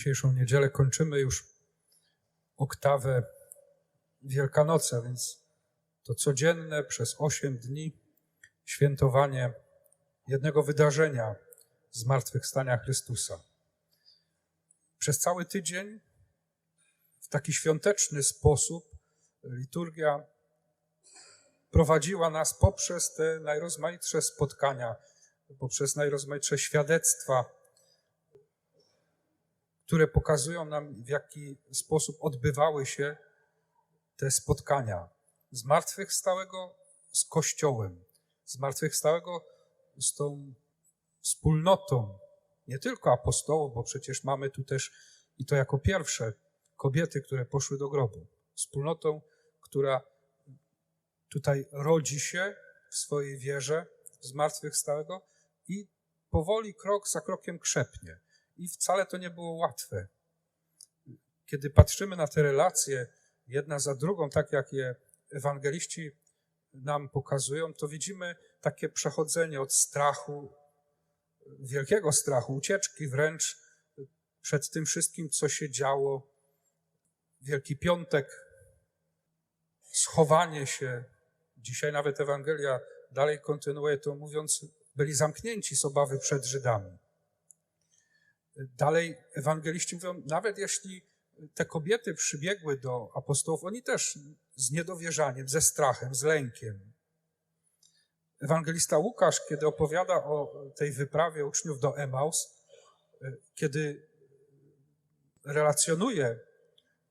dzisiejszą niedzielę kończymy już oktawę Wielkanocy, więc to codzienne przez osiem dni świętowanie jednego wydarzenia zmartwychwstania Chrystusa. Przez cały tydzień w taki świąteczny sposób liturgia prowadziła nas poprzez te najrozmaitsze spotkania, poprzez najrozmaitsze świadectwa, które pokazują nam, w jaki sposób odbywały się te spotkania zmartwychwstałego z Kościołem, zmartwychwstałego z tą wspólnotą, nie tylko apostołów, bo przecież mamy tu też i to jako pierwsze kobiety, które poszły do grobu, wspólnotą, która tutaj rodzi się w swojej wierze zmartwychwstałego i powoli, krok za krokiem krzepnie. I wcale to nie było łatwe. Kiedy patrzymy na te relacje, jedna za drugą, tak jak je ewangeliści nam pokazują, to widzimy takie przechodzenie od strachu, wielkiego strachu, ucieczki wręcz przed tym wszystkim, co się działo. Wielki Piątek, schowanie się. Dzisiaj nawet Ewangelia dalej kontynuuje to, mówiąc, byli zamknięci z obawy przed Żydami. Dalej ewangeliści mówią, nawet jeśli te kobiety przybiegły do apostołów, oni też z niedowierzaniem, ze strachem, z lękiem. Ewangelista Łukasz, kiedy opowiada o tej wyprawie uczniów do Emaus, kiedy relacjonuje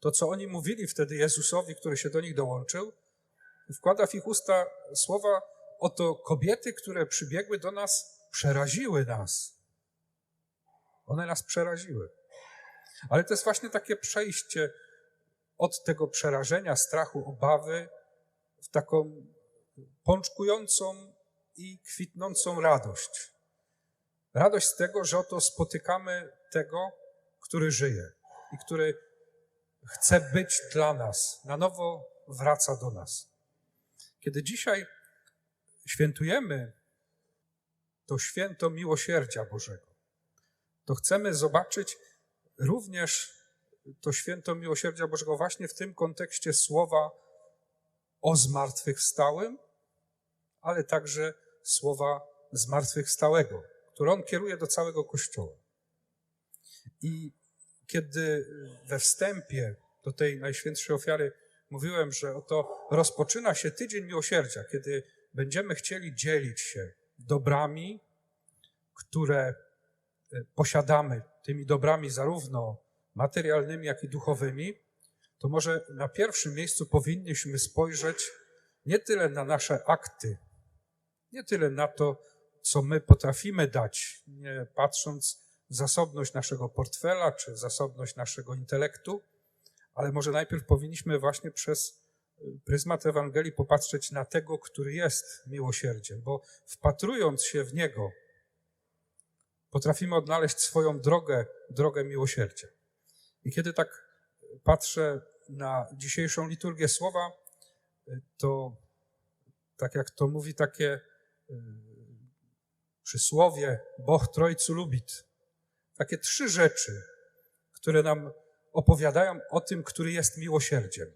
to, co oni mówili wtedy Jezusowi, który się do nich dołączył, wkłada w ich usta słowa: Oto kobiety, które przybiegły do nas, przeraziły nas. One nas przeraziły. Ale to jest właśnie takie przejście od tego przerażenia, strachu, obawy w taką pączkującą i kwitnącą radość. Radość z tego, że oto spotykamy tego, który żyje i który chce być dla nas, na nowo wraca do nas. Kiedy dzisiaj świętujemy to święto miłosierdzia Bożego, to chcemy zobaczyć również to święto miłosierdzia Bożego właśnie w tym kontekście słowa o zmartwychwstałym, ale także słowa zmartwychwstałego, które on kieruje do całego Kościoła. I kiedy we wstępie do tej najświętszej ofiary mówiłem, że oto rozpoczyna się tydzień miłosierdzia, kiedy będziemy chcieli dzielić się dobrami, które posiadamy, tymi dobrami zarówno materialnymi, jak i duchowymi, to może na pierwszym miejscu powinniśmy spojrzeć nie tyle na nasze akty, nie tyle na to, co my potrafimy dać, nie patrząc w zasobność naszego portfela czy zasobność naszego intelektu, ale może najpierw powinniśmy właśnie przez y, pryzmat Ewangelii popatrzeć na tego, który jest miłosierdziem, bo wpatrując się w Niego, potrafimy odnaleźć swoją drogę, drogę miłosierdzia. I kiedy tak patrzę na dzisiejszą liturgię słowa, to tak jak to mówi takie y, przysłowie, Boh Trojcu lubit. Takie trzy rzeczy, które nam opowiadają o tym, który jest miłosierdziem.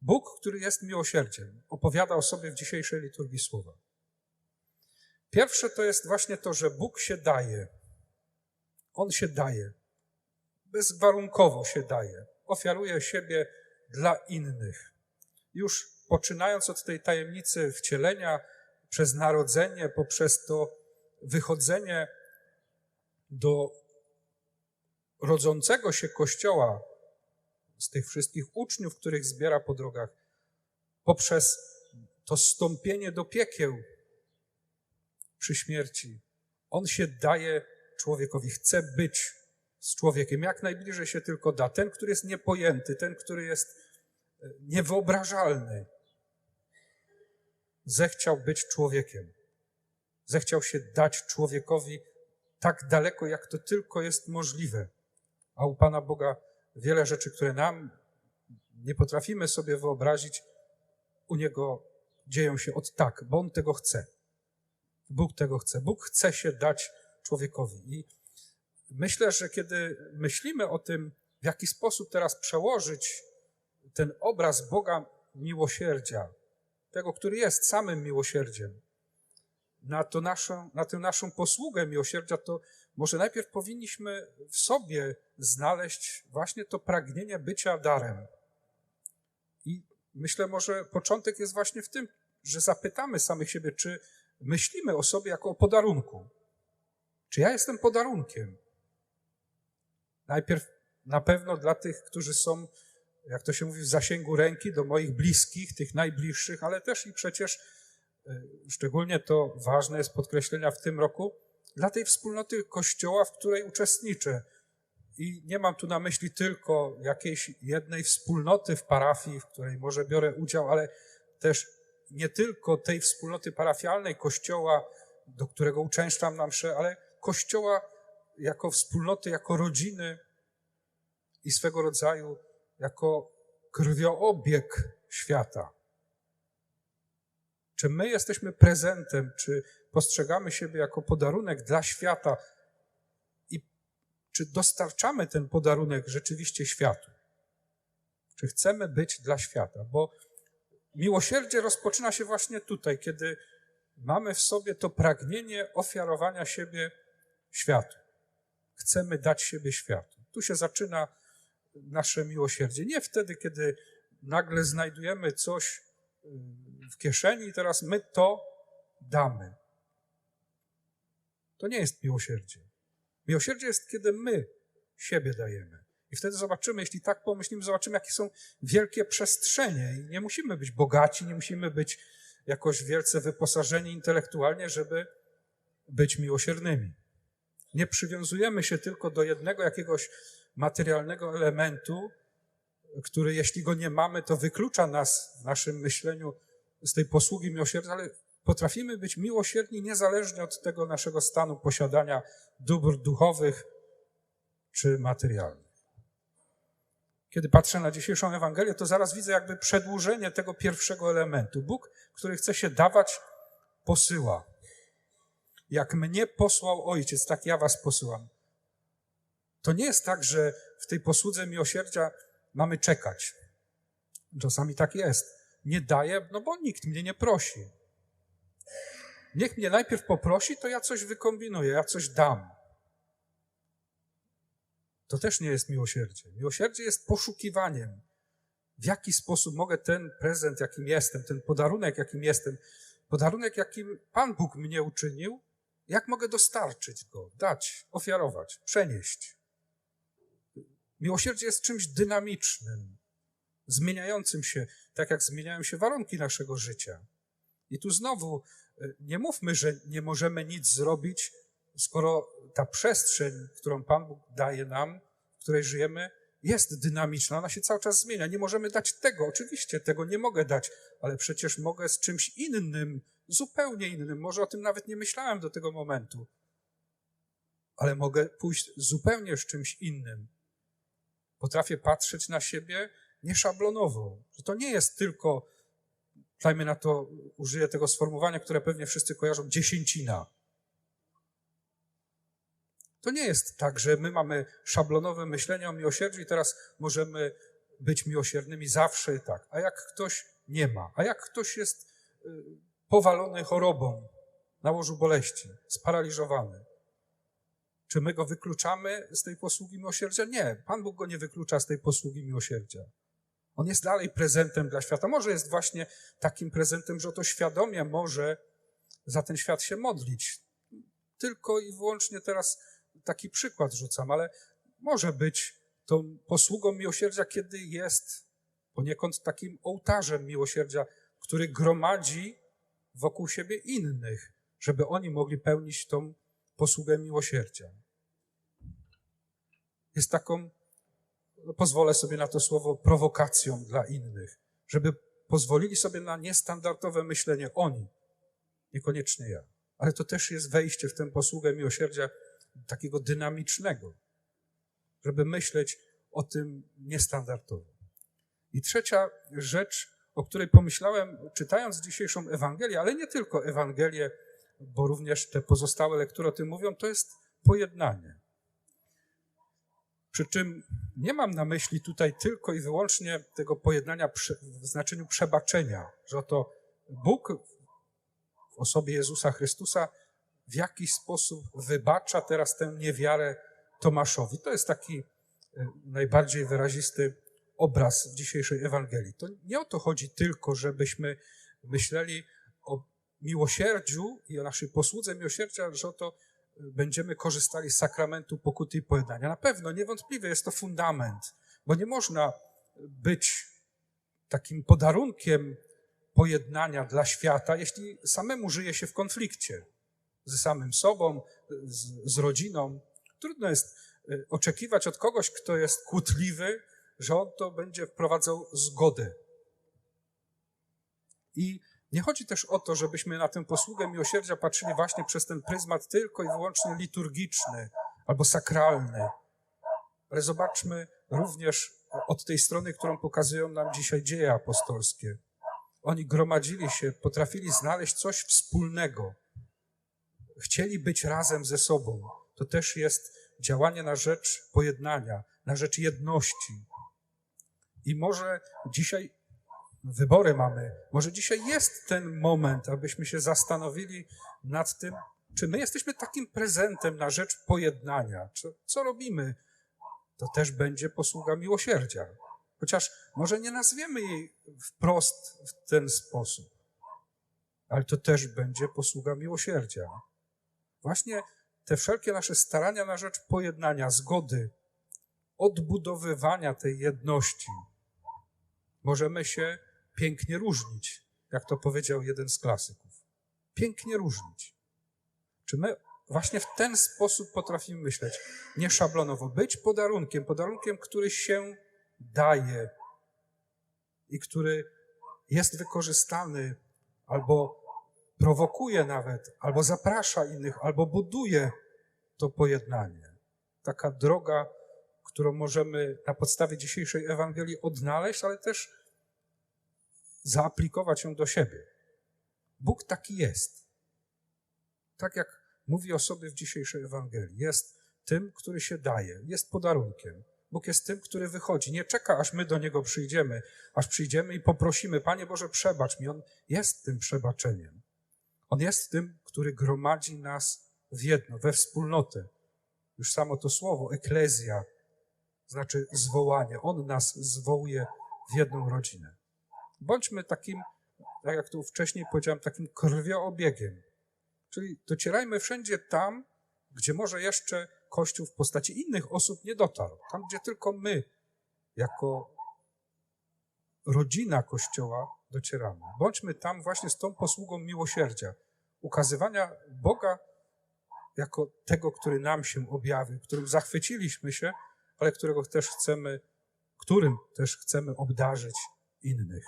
Bóg, który jest miłosierdziem, opowiada o sobie w dzisiejszej liturgii słowa. Pierwsze to jest właśnie to, że Bóg się daje. On się daje. Bezwarunkowo się daje. Ofiaruje siebie dla innych. Już poczynając od tej tajemnicy wcielenia, przez narodzenie, poprzez to wychodzenie do rodzącego się Kościoła, z tych wszystkich uczniów, których zbiera po drogach, poprzez to stąpienie do piekieł przy śmierci. On się daje człowiekowi, chce być z człowiekiem, jak najbliżej się tylko da. Ten, który jest niepojęty, ten, który jest e, niewyobrażalny, zechciał być człowiekiem. Zechciał się dać człowiekowi tak daleko, jak to tylko jest możliwe a u Pana Boga wiele rzeczy, które nam nie potrafimy sobie wyobrazić, u Niego dzieją się od tak, bo On tego chce. Bóg tego chce. Bóg chce się dać człowiekowi. I myślę, że kiedy myślimy o tym, w jaki sposób teraz przełożyć ten obraz Boga miłosierdzia, tego, który jest samym miłosierdziem, na, to naszą, na tę naszą posługę miłosierdzia, to może najpierw powinniśmy w sobie znaleźć właśnie to pragnienie bycia darem. I myślę, może początek jest właśnie w tym, że zapytamy samych siebie, czy myślimy o sobie jako o podarunku. Czy ja jestem podarunkiem? Najpierw na pewno dla tych, którzy są, jak to się mówi, w zasięgu ręki, do moich bliskich, tych najbliższych, ale też i przecież, e, szczególnie to ważne jest podkreślenia w tym roku, dla tej wspólnoty Kościoła, w której uczestniczę. I nie mam tu na myśli tylko jakiejś jednej wspólnoty w parafii, w której może biorę udział, ale też nie tylko tej wspólnoty parafialnej Kościoła, do którego uczęszczam na mszę, ale Kościoła jako wspólnoty, jako rodziny i swego rodzaju jako krwioobieg świata. Czy my jesteśmy prezentem, czy postrzegamy siebie jako podarunek dla świata i czy dostarczamy ten podarunek rzeczywiście światu? Czy chcemy być dla świata? Bo miłosierdzie rozpoczyna się właśnie tutaj, kiedy mamy w sobie to pragnienie ofiarowania siebie światu. Chcemy dać siebie światu. Tu się zaczyna nasze miłosierdzie. Nie wtedy, kiedy nagle znajdujemy coś y, w kieszeni i teraz my to damy. To nie jest miłosierdzie. Miłosierdzie jest, kiedy my siebie dajemy. I wtedy zobaczymy, jeśli tak pomyślimy, zobaczymy, jakie są wielkie przestrzenie. I nie musimy być bogaci, nie musimy być jakoś wielce wyposażeni intelektualnie, żeby być miłosiernymi. Nie przywiązujemy się tylko do jednego jakiegoś materialnego elementu, który jeśli go nie mamy, to wyklucza nas w naszym myśleniu z tej posługi miłosierdzia, ale potrafimy być miłosierni niezależnie od tego naszego stanu posiadania dóbr duchowych czy materialnych. Kiedy patrzę na dzisiejszą Ewangelię, to zaraz widzę jakby przedłużenie tego pierwszego elementu. Bóg, który chce się dawać, posyła. Jak mnie posłał Ojciec, tak ja was posyłam. To nie jest tak, że w tej posłudze miłosierdzia mamy czekać. Czasami tak jest. Nie daję, no bo nikt mnie nie prosi. Niech mnie najpierw poprosi, to ja coś wykombinuję, ja coś dam. To też nie jest miłosierdzie. Miłosierdzie jest poszukiwaniem, w jaki sposób mogę ten prezent, jakim jestem, ten podarunek, jakim jestem, podarunek, jakim Pan Bóg mnie uczynił, jak mogę dostarczyć go, dać, ofiarować, przenieść. Miłosierdzie jest czymś dynamicznym, zmieniającym się, tak jak zmieniają się warunki naszego życia. I tu znowu e, nie mówmy, że nie możemy nic zrobić, skoro ta przestrzeń, którą Pan Bóg daje nam, w której żyjemy, jest dynamiczna, ona się cały czas zmienia. Nie możemy dać tego, oczywiście tego nie mogę dać, ale przecież mogę z czymś innym, zupełnie innym, może o tym nawet nie myślałem do tego momentu, ale mogę pójść zupełnie z czymś innym. Potrafię patrzeć na siebie nieszablonowo, że to nie jest tylko, dajmy na to, użyję tego sformułowania, które pewnie wszyscy kojarzą, dziesięcina. To nie jest tak, że my mamy szablonowe myślenie o miłosierdziu i teraz możemy być miłosiernymi zawsze i tak. A jak ktoś nie ma, a jak ktoś jest y, powalony chorobą na łożu boleści, sparaliżowany, czy my go wykluczamy z tej posługi miłosierdzia? Nie, Pan Bóg go nie wyklucza z tej posługi miłosierdzia. On jest dalej prezentem dla świata. Może jest właśnie takim prezentem, że to świadomie może za ten świat się modlić. Tylko i wyłącznie teraz taki przykład rzucam, ale może być tą posługą miłosierdzia, kiedy jest poniekąd takim ołtarzem miłosierdzia, który gromadzi wokół siebie innych, żeby oni mogli pełnić tą posługę miłosierdzia. Jest taką, no pozwolę sobie na to słowo, prowokacją dla innych, żeby pozwolili sobie na niestandardowe myślenie oni, niekoniecznie ja. Ale to też jest wejście w tę posługę miłosierdzia takiego dynamicznego, żeby myśleć o tym niestandardowo. I trzecia rzecz, o której pomyślałem, czytając dzisiejszą Ewangelię, ale nie tylko Ewangelię, bo również te pozostałe lektury o tym mówią, to jest pojednanie. Przy czym nie mam na myśli tutaj tylko i wyłącznie tego pojednania w znaczeniu przebaczenia, że oto Bóg w osobie Jezusa Chrystusa w jakiś sposób wybacza teraz tę niewiarę Tomaszowi. To jest taki e, najbardziej wyrazisty obraz w dzisiejszej Ewangelii. To nie o to chodzi tylko, żebyśmy myśleli o miłosierdziu i o naszej posłudze miłosierdzia, że oto będziemy korzystali z sakramentu pokuty i pojednania. Na pewno, niewątpliwie jest to fundament, bo nie można być takim podarunkiem pojednania dla świata, jeśli samemu żyje się w konflikcie ze samym sobą, z, z rodziną. Trudno jest y, oczekiwać od kogoś, kto jest kłótliwy, że on to będzie wprowadzał zgodę. I nie chodzi też o to, żebyśmy na tę posługę miłosierdzia patrzyli właśnie przez ten pryzmat tylko i wyłącznie liturgiczny albo sakralny. Ale zobaczmy również od tej strony, którą pokazują nam dzisiaj dzieje apostolskie. Oni gromadzili się, potrafili znaleźć coś wspólnego. Chcieli być razem ze sobą. To też jest działanie na rzecz pojednania, na rzecz jedności. I może dzisiaj wybory mamy. Może dzisiaj jest ten moment, abyśmy się zastanowili nad tym, czy my jesteśmy takim prezentem na rzecz pojednania. Czy, co robimy? To też będzie posługa miłosierdzia. Chociaż może nie nazwiemy jej wprost w ten sposób, ale to też będzie posługa miłosierdzia. Właśnie te wszelkie nasze starania na rzecz pojednania, zgody, odbudowywania tej jedności, możemy się pięknie różnić, jak to powiedział jeden z klasyków. Pięknie różnić. Czy my właśnie w ten sposób potrafimy myśleć? Nie szablonowo. Być podarunkiem, podarunkiem, który się daje i który jest wykorzystany albo prowokuje nawet, albo zaprasza innych, albo buduje to pojednanie. Taka droga, którą możemy na podstawie dzisiejszej Ewangelii odnaleźć, ale też zaaplikować ją do siebie. Bóg taki jest. Tak jak mówi o sobie w dzisiejszej Ewangelii. Jest tym, który się daje, jest podarunkiem. Bóg jest tym, który wychodzi. Nie czeka, aż my do Niego przyjdziemy, aż przyjdziemy i poprosimy, Panie Boże, przebacz mi. On jest tym przebaczeniem. On jest tym, który gromadzi nas w jedno, we wspólnotę. Już samo to słowo, eklezja, znaczy zwołanie. On nas zwołuje w jedną rodzinę. Bądźmy takim, tak jak tu wcześniej powiedziałem, takim krwioobiegiem. Czyli docierajmy wszędzie tam, gdzie może jeszcze Kościół w postaci innych osób nie dotarł. Tam, gdzie tylko my, jako rodzina Kościoła, docieramy. Bądźmy tam właśnie z tą posługą miłosierdzia, ukazywania Boga jako tego, który nam się objawił, którym zachwyciliśmy się, ale którego też chcemy, którym też chcemy obdarzyć innych.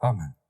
Amen.